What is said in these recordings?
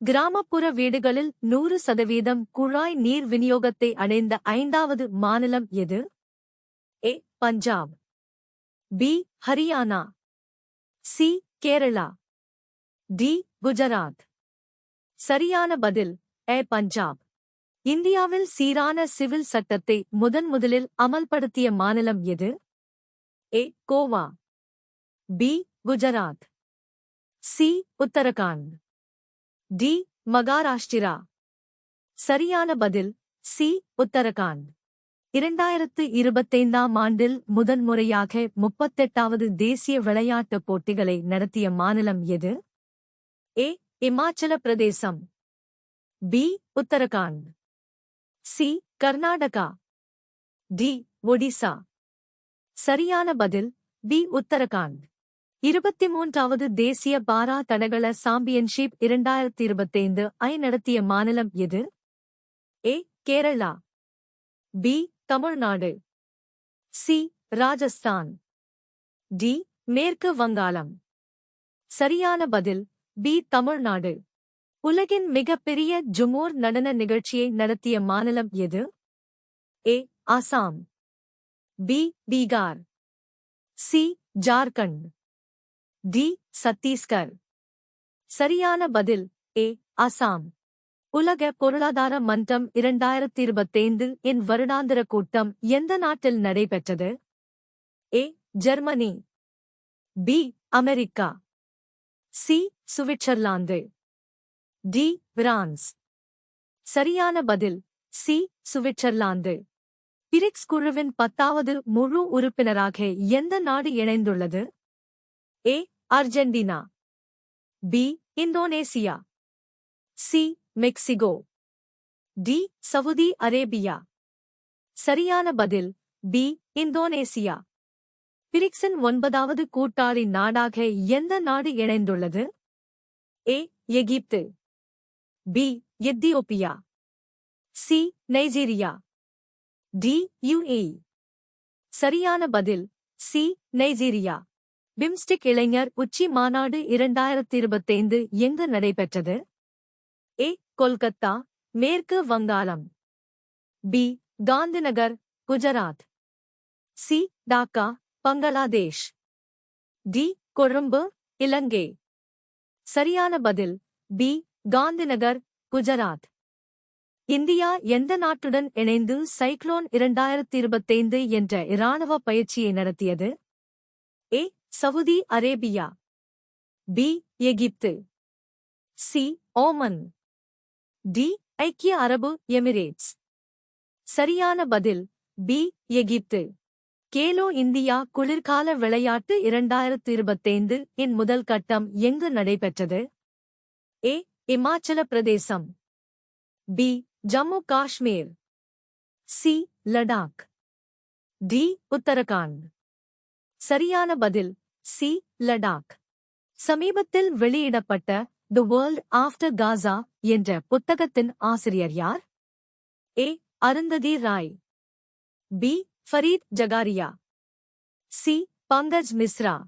கிராமப்புற வீடுகளில் நூறு சதவீதம் குழாய் நீர் விநியோகத்தை அடைந்த ஐந்தாவது மாநிலம் எது? A. Punjab. B. Haryana. C. Kerala. D. Gujarat. சரியான பதில் ஏ. பஞ்சாப். இந்தியாவில் சீரான சிவில் சட்டத்தை முதன் முதலில் அமல்படுத்திய மாநிலம் எது? A. Goa. B. Gujarat. C. Uttarakhand. D Maharashtra. சரியான பதில் சி. உத்தரகாண்ட். இரண்டாயிரத்து இருபத்தைந்தாம் ஆண்டில் முதன்முறையாக முப்பத்தெட்டாவது தேசிய விளையாட்டுப் போட்டிகளை நடத்திய மாநிலம் எது? A. Himachal Pradesh. B. Uttarakhand. C. Karnataka. D. Odisha. சரியான பதில் பி. உத்தரகாண்ட். இருபத்தி மூன்றாவது தேசிய பாரா தடகள சாம்பியன்ஷிப் இரண்டாயிரத்தி இருபத்தைந்து ஐ நடத்திய மாநிலம் எது? A Kerala. B Tamil Nadu. C Rajasthan. D மேற்கு வங்காளம். சரியான பதில் பி தமிழ்நாடு. உலகின் மிகப்பெரிய ஜுமோர் நடன நிகழ்ச்சியை நடத்திய மாநிலம் எது? A Assam. B Bihar. C Jharkhand. D Chhattisgarh. சரியான பதில் ஏ அசாம். உலக பொருளாதார மன்றம் இரண்டாயிரத்தி இருபத்தைந்து என் வருடாந்திர கூட்டம் எந்த நாட்டில் நடைபெற்றது? A Germany. B America. C Switzerland. D France. சரியான பதில் சி சுவிட்சர்லாந்து. பிரிக்ஸ் குழுவின் பத்தாவது முழு உறுப்பினராக எந்த நாடு இணைந்துள்ளது? A Argentina. B Indonesia. C Mexico. D Saudi Arabia. சரியான பதில் பி இந்தோனேசியா. பிரிக்ஸின் ஒன்பதாவது கூட்டாளி நாடாக எந்த நாடு இணைந்துள்ளது? A Egypt. B Ethiopia. C Nigeria. D UAE சரியான பதில் சி நைஜீரியா. பிம்ஸ்டிக் இளைஞர் உச்சி மாநாடு இரண்டாயிரத்தி இருபத்தைந்து எங்கு நடைபெற்றது? ஏ. கொல்கத்தா மேற்கு Bengal. B. Gandhinagar Gujarat. C. Dhaka Bangladesh. D. Colombo Sri Lanka. சரியான பதில் பி. காந்திநகர் குஜராத். இந்தியா எந்த நாட்டுடன் இணைந்து சைக்ளோன் இரண்டாயிரத்தி இருபத்தைந்து என்ற இராணுவ பயிற்சியை நடத்தியது? A. Saudi Arabia. B Egypt. C Oman. D ஐக்கிய அரபு எமிரேட்ஸ். சரியான பதில் பி எகிப்து. கேலோ இந்தியா குளிர்கால விளையாட்டு இரண்டாயிரத்து இருபத்தைந்து இன் முதல் கட்டம் எங்கு நடைபெற்றது? A Himachal Pradesh. B Jammu Kashmir. C Ladakh. D Uttarakhand. சரியான பதில் சி லடாக். சமீபத்தில் வெளியிடப்பட்ட தி வேர்ல்ட் ஆஃப்டர் காசா என்ற புத்தகத்தின் ஆசிரியர் யார்? A Arundhati Roy. B Fareed Zakaria. C Pankaj Mishra.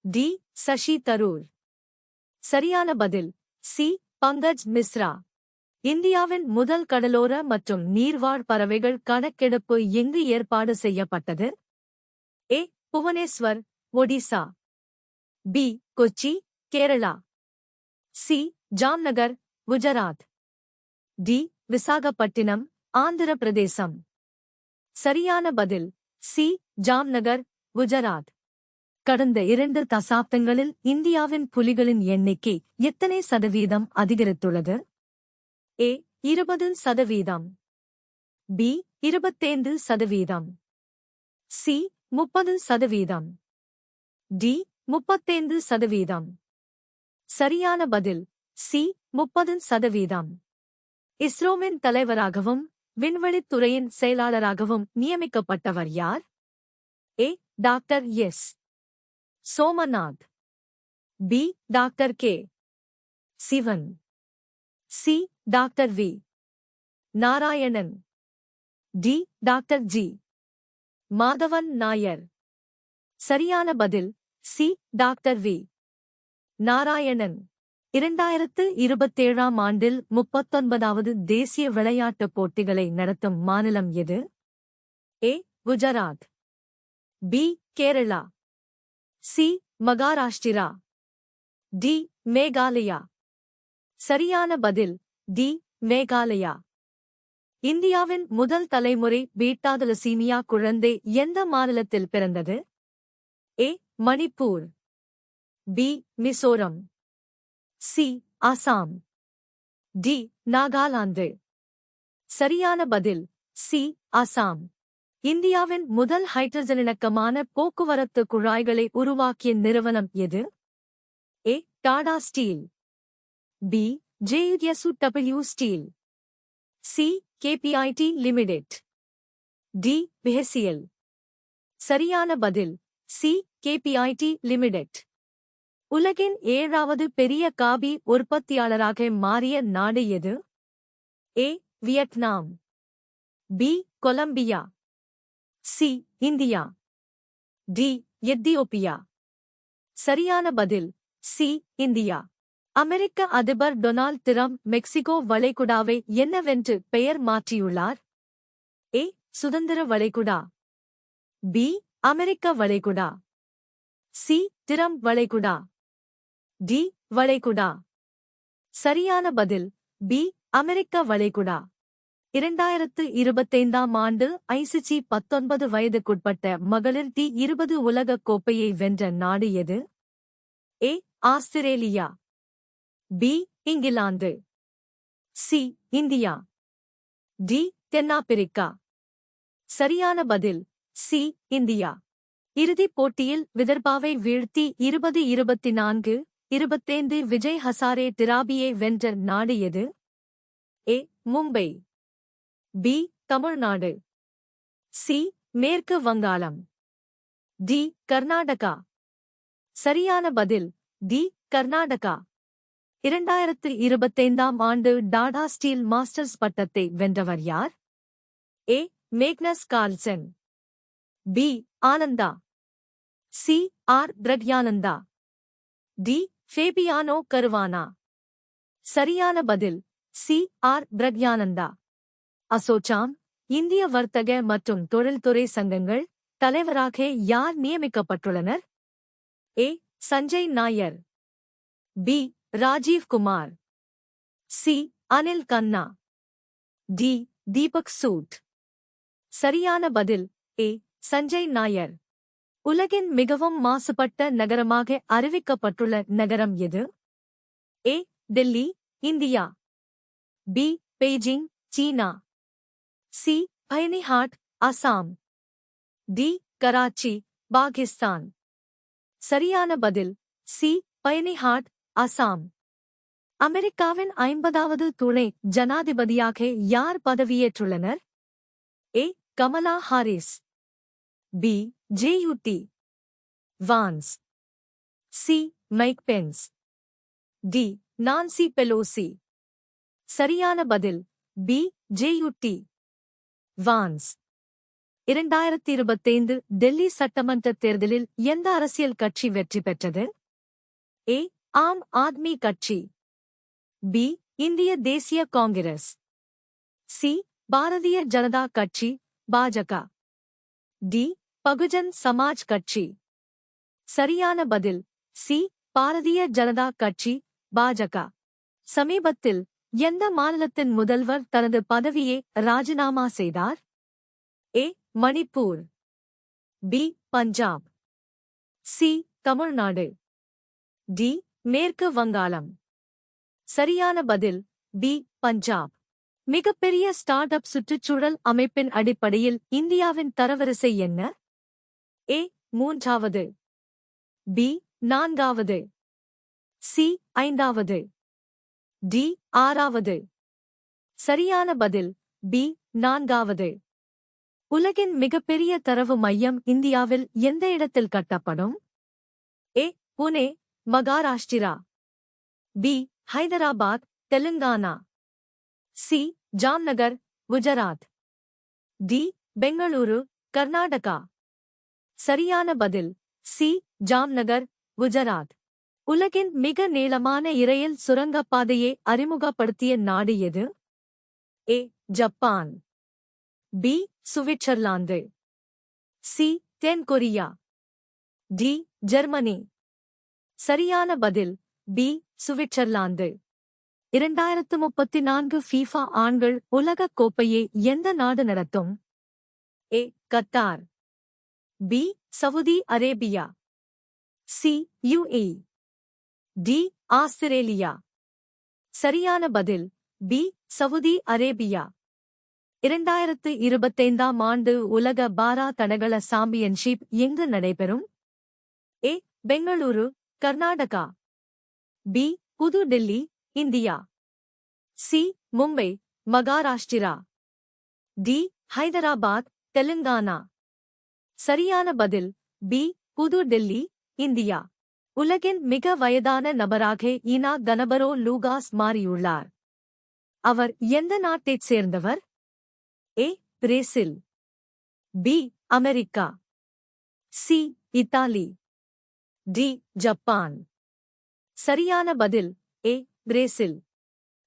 D Shashi Tharoor. சரியான பதில் சி பங்கஜ் மிஸ்ரா. இந்தியாவின் முதல் கடலோர மற்றும் நீர்வாழ் பறவைகள் கணக்கெடுப்பு எங்கு ஏற்பாடு செய்யப்பட்டது? A Bhubaneswar Odisha. B Kochi Kerala. C Jamnagar Gujarat. D Visakhapatnam Andhra Pradesh சரியான பதில். சி ஜாம்நகர் குஜராத். கடந்த இரண்டு தசாப்தங்களில் இந்தியாவின் புலிகளின் எண்ணிக்கை எத்தனை சதவீதம் அதிகரித்துள்ளது? ஏ இருபது சதவீதம். பி இருபத்தைந்து சதவீதம். சி முப்பது சதவீதம். டி முப்பத்தைந்து சதவீதம். சரியான பதில் சி முப்பது சதவீதம். இஸ்ரோவின் தலைவராகவும் விண்வெளித்துறையின் செயலாளராகவும் நியமிக்கப்பட்டவர் யார்? A doctor S. Somanath. B doctor K. Sivan. C doctor V. Narayanan. D doctor G. Madhavan Nair. சரியான பதில் சி. Doctor V. நாராயணன். இரண்டாயிரத்து இருபத்தேழாம் ஆண்டில் முப்பத்தொன்பதாவது தேசிய விளையாட்டுப் போட்டிகளை நடத்தும் மாநிலம் எது? A. Gujarat. B. Kerala. C. Maharashtra. D. Meghalaya. சரியான பதில் டி. மேகாலயா. இந்தியாவின் முதல் தலைமுறை பீட்டாதலசீமியா குழந்தை எந்த மாநிலத்தில் பிறந்தது? A. Manipur. B Mizoram. C Assam D Nagaland. சரியான பதில். சி அசாம் இந்தியாவின் முதல் ஹைட்ரஜனிணக்கமான போக்குவரத்து குழாய்களை உருவாக்கிய நிறுவனம் எது? A Tata steel. B JSW steel. C KPIT limited. D BHEL சரியான பதில். C KPIT limited. உலகின் ஏழாவது பெரிய காபி உற்பத்தியாளராக மாறிய நாடு எது? A Vietnam. B Colombia. C India. D Ethiopia. சரியான பதில் சி இந்தியா. அமெரிக்க அதிபர் டொனால்ட் டிரம்ப் மெக்சிகோ வளைகுடாவை என்னவென்று பெயர் மாற்றியுள்ளார்? ஏ சுதந்திர வளைகுடா. பி அமெரிக்க வளைகுடா. சி திறம் வளைகுடா. டி வளைகுடா. சரியான பதில் பி அமெரிக்க வளைகுடா. இரண்டாயிரத்து இருபத்தைந்தாம் ஆண்டு ஐசிசி பத்தொன்பது வயதுக்குட்பட்ட மகளிர் டி இருபது உலகக் கோப்பையை வென்ற நாடு எது? A Australia. B England. C India. D தென்னாப்பிரிக்கா. சரியான பதில் சி இந்தியா. இறுதிப் போட்டியில் விதர்பாவை வீழ்த்தி இருபது இருபத்தி நான்கு இருபத்தைந்து விஜய் ஹசாரே டிராபியை வென்ற நாடு எது? A Mumbai. B Tamil Nadu. C மேற்கு வங்காளம். டி கர்நாடகா. சரியான பதில் டி கர்நாடகா. இரண்டாயிரத்து இருபத்தைந்தாம் ஆண்டு டாடா ஸ்டீல் மாஸ்டர்ஸ் பட்டத்தை வென்றவர் யார்? A Magnus Carlsen. B Anand. C. R. Praggnanandhaa. D. Fabiano Caruana. சரியான பதில் சி. ஆர். பிரக்யானந்தா. அசோச்சாம் இந்திய வர்த்தக மற்றும் தொழில்துறை சங்கங்கள் தலைவராக யார் நியமிக்கப்பட்டுள்ளனர்? A. Sanjay Nair. B. Rajiv Kumar. C. Anil Khanna. D. Deepak Sood. சரியான பதில் ஏ. சஞ்சய் நாயர். உலகின் மிகவும் மாசுபட்ட நகரமாக அறிவிக்கப்பட்டுள்ள நகரம் எது? A Delhi India. B Beijing China. C Byrnihat Assam. D Karachi Pakistan. சரியான பதில். சி பயனிஹாட் அசாம். அமெரிக்காவின் ஐம்பதாவது துணை ஜனாதிபதியாக யார் பதவியேற்றுள்ளனர்? A Kamala Harris. B JUT Vance C Mike Pence D Nancy Pelosi சரியான பதில். பி ஜேயுடி வான்ஸ் இரண்டாயிரத்தி இருபத்தைந்து டெல்லி சட்டமன்ற தேர்தலில் எந்த அரசியல் கட்சி வெற்றி பெற்றது? ஏ ஆம் ஆத்மி கட்சி. பி இந்திய தேசிய காங்கிரஸ். சி பாரதிய ஜனதா கட்சி பாஜக. டி பகுஜன் சமாஜ் கட்சி. சரியான பதில். சி. பாரதிய ஜனதா கட்சி பாஜக. சமீபத்தில் எந்த மாநிலத்தின் முதல்வர் தனது பதவியை ராஜினாமா செய்தார்? A. Manipur. B. Punjab. C. Tamil Nadu. D. மேற்கு வங்காளம். சரியான பதில். பி. பஞ்சாப். மிகப்பெரிய ஸ்டார்ட் அப் சுற்றுச்சூழல் அமைப்பின் அடிப்படையில் இந்தியாவின் தரவரிசை என்ன? ஏ மூன்றாவது. பி நான்காவது. சி ஐந்தாவது. டி ஆறாவது. சரியான பதில் பி நான்காவது. உலகின் மிகப்பெரிய தரவு மையம் இந்தியாவில் எந்த இடத்தில் கட்டப்படும்? A Pune Maharashtra. B Hyderabad Telangana. C Jamnagar Gujarat. D Bengaluru Karnataka. சரியான பதில். சி. ஜாம்நகர் குஜராத். உலகின் மிக நீளமான இரையில் சுரங்கப்பாதையை அறிமுகப்படுத்திய நாடு எது? A. Japan. B. Switzerland. C. Then Korea D. Germany. சரியான பதில். பி. சுவிட்சர்லாந்து. இரண்டாயிரத்து முப்பத்தி நான்கு ஃபீஃபா ஆண்கள் உலகக் கோப்பையை எந்த நாடு நடத்தும்? A. Qatar. B Saudi Arabia C UAE D Australia சரியான பதில் பி சவுதி அரேபியா இரண்டாயிரத்து இருபத்தைந்தாம் ஆண்டு உலக பாரா தடகள சாம்பியன்ஷிப் எங்கு நடைபெறும்? ஏ பெங்களூரு கர்நாடகா. பி புது Delhi India. C Mumbai Maharashtra. D Hyderabad Telangana. சரியான பதில். பி. புது டெல்லி இந்தியா. உலகின் மிக வயதான நபராக இனா கனபரோ லூகாஸ் மாறியுள்ளார். அவர் எந்த நாட்டைச் சேர்ந்தவர்? A. Brazil. B. America. C. Italy. D. Japan. சரியான பதில். ஏ. பிரேசில்.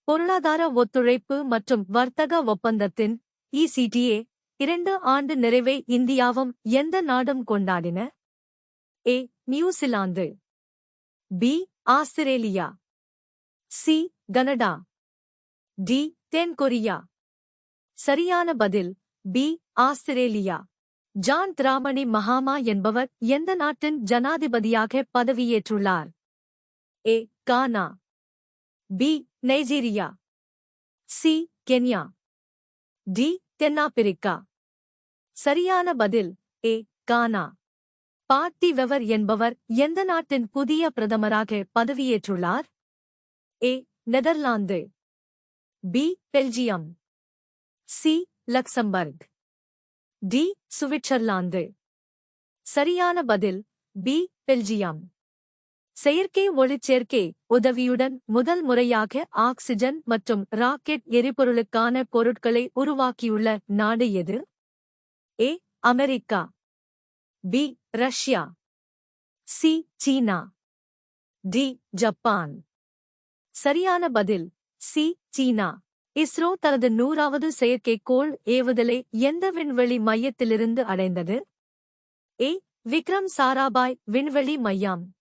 பொருளாதார ஒத்துழைப்பு மற்றும் வர்த்தக ஒப்பந்தத்தின் இசிடிஏ இரண்டு ஆண்டு நிறைவை இந்தியாவும் எந்த நாடும் கொண்டாடின? A New Zealand. B Australia. C Canada. D then Korea சரியான பதில் பி ஆஸ்திரேலியா. ஜான் திராமணி மகாமா என்பவர் எந்த நாட்டின் ஜனாதிபதியாக பதவியேற்றுள்ளார்? A Ghana. B Nigeria. C Kenya. D தென்னாப்பிரிக்கா. சரியான பதில் ஏ கானா. பார்ட்டி வெவர் என்பவர் எந்த நாட்டின் புதிய பிரதமராக பதவியேற்றுள்ளார்? A Netherlands. B Belgium. C Luxembourg. D Switzerland. சரியான பதில் பி பெல்ஜியம். செயற்கை ஒளிச்சேர்க்கை உதவியுடன் முதல் முறையாக ஆக்சிஜன் மற்றும் ராக்கெட் எரிபொருளுக்கான பொருட்களை உருவாக்கியுள்ள நாடு எது? A America. B Russia. C China. D Japan. சரியான பதில். சி சீனா. இஸ்ரோ தனது நூறாவது செயற்கைக்கோள் ஏவுதலை எந்த விண்வெளி மையத்திலிருந்து அடைந்தது? ஏ விக்ரம் சாராபாய் விண்வெளி மையம்.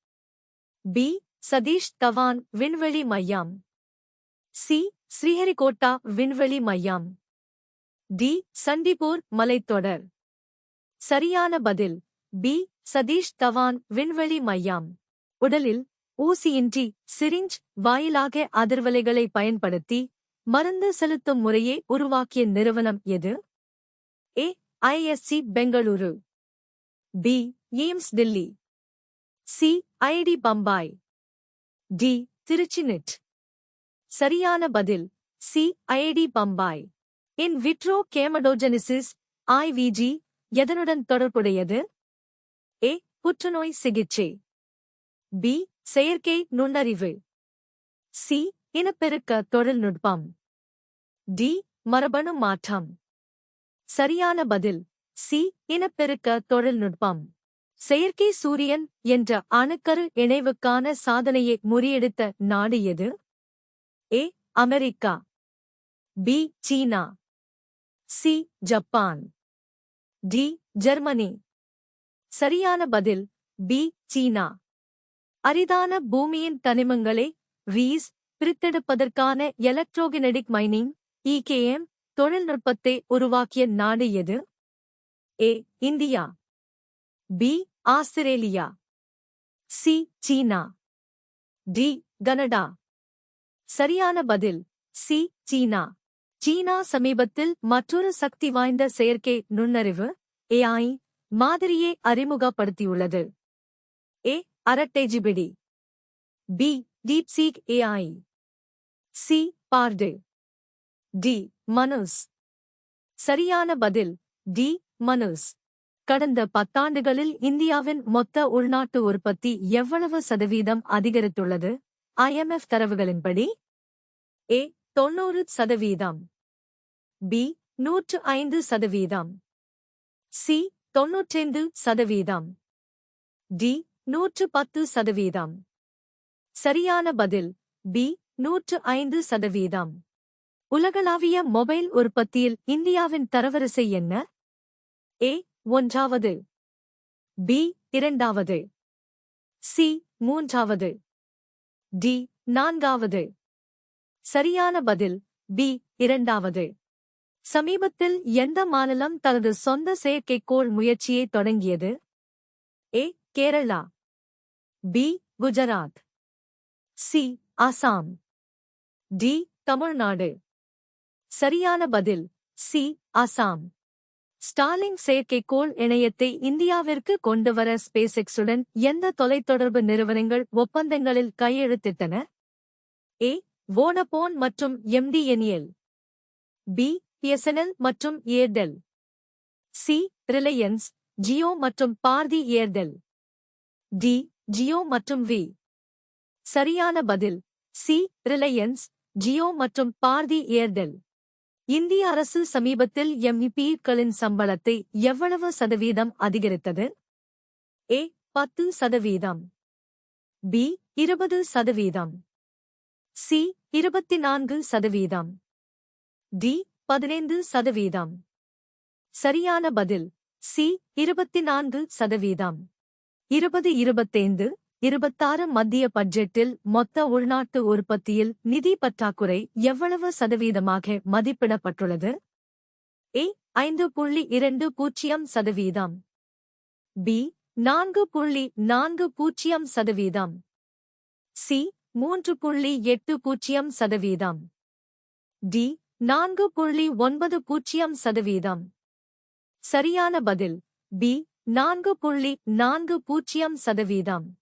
பி சதீஷ் தவான் விண்வெளி மையம். சி ஸ்ரீஹரிகோட்டா விண்வெளி மையம். டி. சண்டிபூர் மலைத்தொடர். சரியான பதில். பி. சதீஷ் தவான் விண்வெளி மையம். உடலில் ஊசியின்றி சிரிஞ்ச் வாயிலாக அதிர்வலைகளை பயன்படுத்தி மருந்து செலுத்தும் முறையை உருவாக்கிய நிறுவனம் எது? A. IISc Bengaluru. B. AIIMS Delhi. C. IIT Bombay. D. Trichy NIT. சரியான பதில். C. IIT Bombay. In vitro gametogenesis IVG எதனுடன் தொடர்புடையது? ஏ புற்றுநோய் சிகிச்சை. பி செயற்கை நுண்ணறிவு. சி இனப்பெருக்க தொழில்நுட்பம். டி மரபணு மாற்றம். சரியான பதில். சி இனப்பெருக்க தொழில்நுட்பம். செயற்கை சூரியன் என்ற அணுக்கரு இணைவுக்கான சாதனையை முறியெடுத்த நாடு எது? A America. B China. C Japan. D Germany. சரியான பதில் பி சீனா. அரிதான பூமியின் தனிமங்களை ரீஸ் பிரித்தெடுப்பதற்கான எலக்ட்ரோகினடிக் மைனிங் இகேஎம் தொழில்நுட்பத்தை உருவாக்கிய நாடு எது? A India. B Australia. C China. D Canada. சரியான பதில் சி சீனா. சீனா சமீபத்தில் மற்றொரு சக்தி வாய்ந்த செயற்கை நுண்ணறிவு ஏஐ மாதிரியை அறிமுகப்படுத்தியுள்ளது. ஏ அரட்டேஜிபிடி B DeepSeek AI C Bard D Manus சரியான பதில் டி மனுஸ் கடந்த பத்தாண்டுகளில் இந்தியாவின் மொத்த உள்நாட்டு உற்பத்தி எவ்வளவு சதவீதம் அதிகரித்துள்ளது? ஐஎம்எஃப் தரவுகளின்படி ஏ தொன்னூறு சதவீதம். பி நூற்று ஐந்து சதவீதம். சி தொன்னூற்றைந்து சதவீதம். டி நூற்று பத்து சதவீதம். சரியான பதில். பி நூற்று ஐந்து சதவீதம். உலகளாவிய மொபைல் உற்பத்தியில் இந்தியாவின் தரவரிசை என்ன? ஏ ஒன்றாவது. பி இரண்டாவது. சி மூன்றாவது. டி நான்காவது. சரியான பதில். பி இரண்டாவது. சமீபத்தில் எந்த மாநிலம் தனது சொந்த செயற்கைக்கோள் முயற்சியை தொடங்கியது? A Kerala. B Gujarat. C Assam D Tamil Nadu. சரியான பதில். சி அசாம் ஸ்டாலிங் செயற்கைக்கோள் இணையத்தை இந்தியாவிற்கு கொண்டுவர ஸ்பேசெக்ஸுடன் எந்த தொலைத்தொடர்பு நிறுவனங்கள் ஒப்பந்தங்களில் கையெழுத்திட்டன? ஏ வோனபோன் மற்றும் எம்டிஎன்எல் பி பிஎஸ்என்எல் மற்றும் ஏர்டெல் சி ரிலையன்ஸ் ஜியோ மற்றும் பார்தி ஏர்டெல் டி ஜியோ மற்றும் வி சரியான பதில். சி ரிலையன்ஸ் ஜியோ மற்றும் பார்தி ஏர்டெல் இந்திய அரசு சமீபத்தில் எம்இபிக்களின் சம்பளத்தை எவ்வளவு சதவீதம் அதிகரித்தது? ஏ பத்து சதவீதம். பி இருபது சதவீதம். சி இருபத்தி நான்கு சதவீதம். டி பதினைந்து சதவீதம். சரியான பதில். சி இருபத்தி நான்கு சதவீதம். இருபது இருபத்தைந்து இருபத்தாறு மத்திய பட்ஜெட்டில் மொத்த உள்நாட்டு உற்பத்தியில் நிதி பற்றாக்குறை எவ்வளவு சதவீதமாக மதிப்பிடப்பட்டுள்ளது? ஏ ஐந்து புள்ளி இரண்டு பூஜ்ஜியம் சதவீதம். பி நான்கு புள்ளி நான்கு பூஜ்ஜியம் சதவீதம். சி மூன்று புள்ளி எட்டு பூஜ்ஜியம் சதவீதம். டி நான்கு புள்ளி ஒன்பது பூஜ்ஜியம் சதவீதம். சரியான பதில். பி நான்கு புள்ளி நான்கு பூஜ்ஜியம் சதவீதம்.